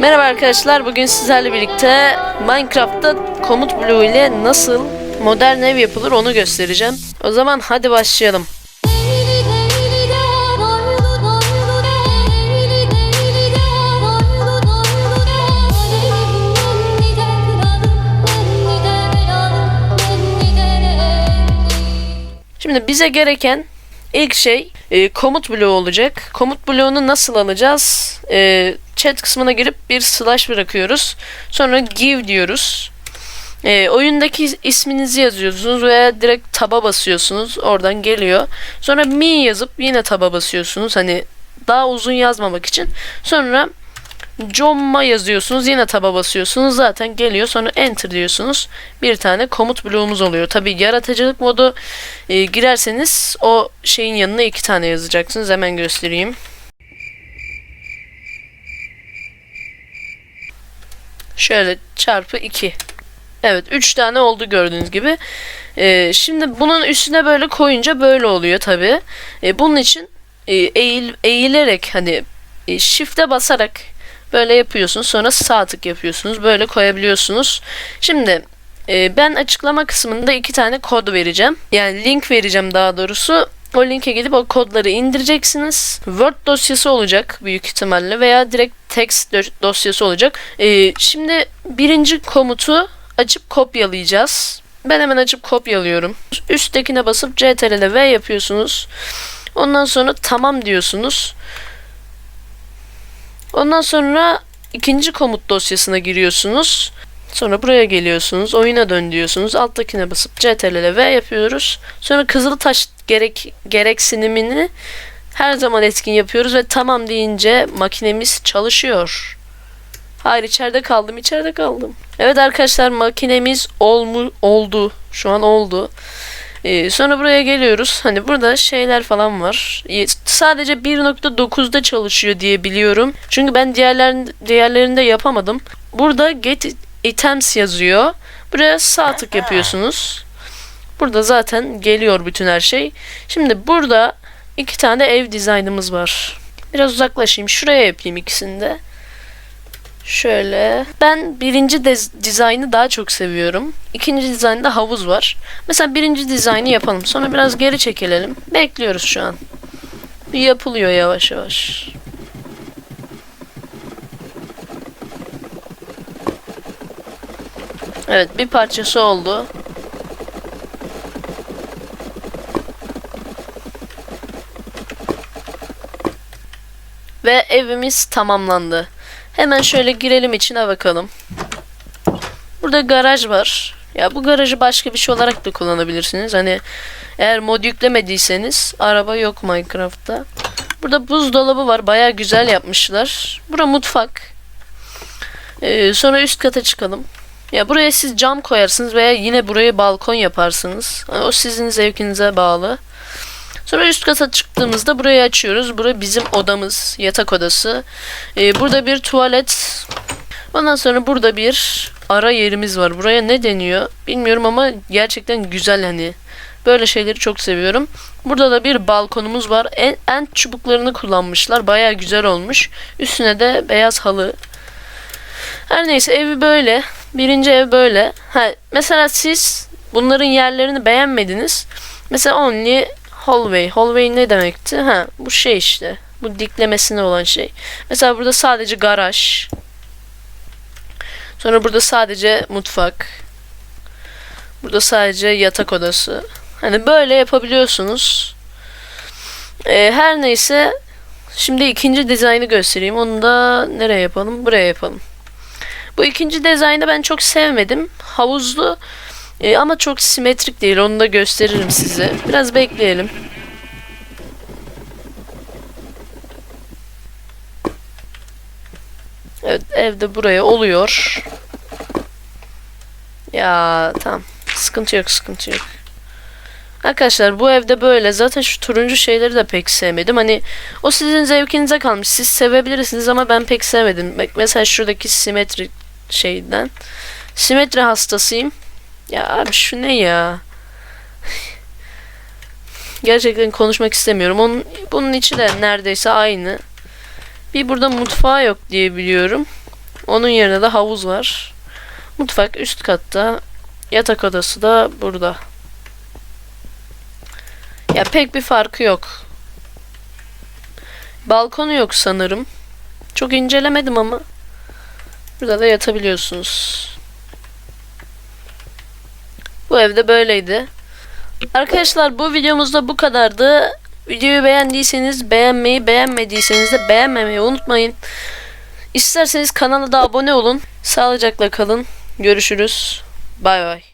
Merhaba arkadaşlar, bugün sizlerle birlikte Minecraft'ta komut bloğu ile nasıl modern ev yapılır onu göstereceğim. O zaman hadi başlayalım. Şimdi bize gereken ilk şey e, komut bloğu olacak. Komut bloğunu nasıl alacağız? E, chat kısmına girip bir slash bırakıyoruz. Sonra give diyoruz. E, oyundaki isminizi yazıyorsunuz veya direkt taba basıyorsunuz. Oradan geliyor. Sonra me yazıp yine taba basıyorsunuz. Hani daha uzun yazmamak için. Sonra Comma yazıyorsunuz yine taba basıyorsunuz zaten geliyor sonra enter diyorsunuz bir tane komut bloğumuz oluyor tabi yaratıcılık modu e, girerseniz o şeyin yanına iki tane yazacaksınız hemen göstereyim şöyle çarpı 2 evet 3 tane oldu gördüğünüz gibi E, şimdi bunun üstüne böyle koyunca böyle oluyor tabi bunun için e, eğil, eğilerek hani e, shift'e basarak Böyle yapıyorsunuz. Sonra sağ tık yapıyorsunuz. Böyle koyabiliyorsunuz. Şimdi e, ben açıklama kısmında iki tane kod vereceğim. Yani link vereceğim daha doğrusu. O linke gidip o kodları indireceksiniz. Word dosyası olacak büyük ihtimalle veya direkt text do- dosyası olacak. E, şimdi birinci komutu açıp kopyalayacağız. Ben hemen açıp kopyalıyorum. Üsttekine basıp CTRL V yapıyorsunuz. Ondan sonra tamam diyorsunuz. Ondan sonra ikinci komut dosyasına giriyorsunuz. Sonra buraya geliyorsunuz. Oyuna dön diyorsunuz. Alttakine basıp CTRL V yapıyoruz. Sonra Kızıltaş gerek gereksinimini her zaman etkin yapıyoruz ve tamam deyince makinemiz çalışıyor. Hayır içeride kaldım, içeride kaldım. Evet arkadaşlar makinemiz olmu oldu. Şu an oldu. Ee, sonra buraya geliyoruz. Hani burada şeyler falan var. Ee, Sadece 1.9'da çalışıyor diye biliyorum. Çünkü ben diğerlerin, diğerlerinde yapamadım. Burada get items yazıyor. Buraya sağ tık yapıyorsunuz. Burada zaten geliyor bütün her şey. Şimdi burada iki tane ev dizaynımız var. Biraz uzaklaşayım. Şuraya yapayım ikisini de. Şöyle. Ben birinci dizaynı daha çok seviyorum. İkinci dizaynda havuz var. Mesela birinci dizaynı yapalım. Sonra biraz geri çekilelim. Bekliyoruz şu an. Bir yapılıyor yavaş yavaş. Evet bir parçası oldu. Ve evimiz tamamlandı. Hemen şöyle girelim içine bakalım. Burada garaj var. Ya bu garajı başka bir şey olarak da kullanabilirsiniz. Hani eğer mod yüklemediyseniz araba yok Minecraft'ta. Burada buzdolabı var. Baya güzel yapmışlar. Bura mutfak. Ee, sonra üst kata çıkalım. Ya buraya siz cam koyarsınız veya yine burayı balkon yaparsınız. Yani o sizin zevkinize bağlı. Sonra üst kata çıktığımızda burayı açıyoruz. Bura bizim odamız, yatak odası. Ee, burada bir tuvalet. Ondan sonra burada bir ara yerimiz var. Buraya ne deniyor bilmiyorum ama gerçekten güzel hani. Böyle şeyleri çok seviyorum. Burada da bir balkonumuz var. En, en çubuklarını kullanmışlar. Baya güzel olmuş. Üstüne de beyaz halı. Her neyse evi böyle. Birinci ev böyle. Ha, mesela siz bunların yerlerini beğenmediniz. Mesela only hallway. Hallway ne demekti? Ha, bu şey işte. Bu diklemesine olan şey. Mesela burada sadece garaj. Sonra burada sadece mutfak. Burada sadece yatak odası. Hani böyle yapabiliyorsunuz. Ee, her neyse şimdi ikinci dizaynı göstereyim. Onu da nereye yapalım? Buraya yapalım. Bu ikinci dizaynı ben çok sevmedim. Havuzlu e, ama çok simetrik değil. Onu da gösteririm size. Biraz bekleyelim. Evet evde buraya oluyor. Ya tamam. Sıkıntı yok sıkıntı yok. Arkadaşlar bu evde böyle. Zaten şu turuncu şeyleri de pek sevmedim. Hani o sizin zevkinize kalmış. Siz sevebilirsiniz ama ben pek sevmedim. Mesela şuradaki simetri şeyden. Simetri hastasıyım. Ya abi şu ne ya? Gerçekten konuşmak istemiyorum. Onun, bunun içi de neredeyse aynı. Bir burada mutfağı yok diye biliyorum. Onun yerine de havuz var. Mutfak üst katta. Yatak odası da burada. Ya pek bir farkı yok. Balkonu yok sanırım. Çok incelemedim ama. Burada da yatabiliyorsunuz. Bu evde böyleydi. Arkadaşlar bu videomuzda bu kadardı. Videoyu beğendiyseniz beğenmeyi, beğenmediyseniz de beğenmemeyi unutmayın. İsterseniz kanala da abone olun. Sağlıcakla kalın. Görüşürüz. Bay bay.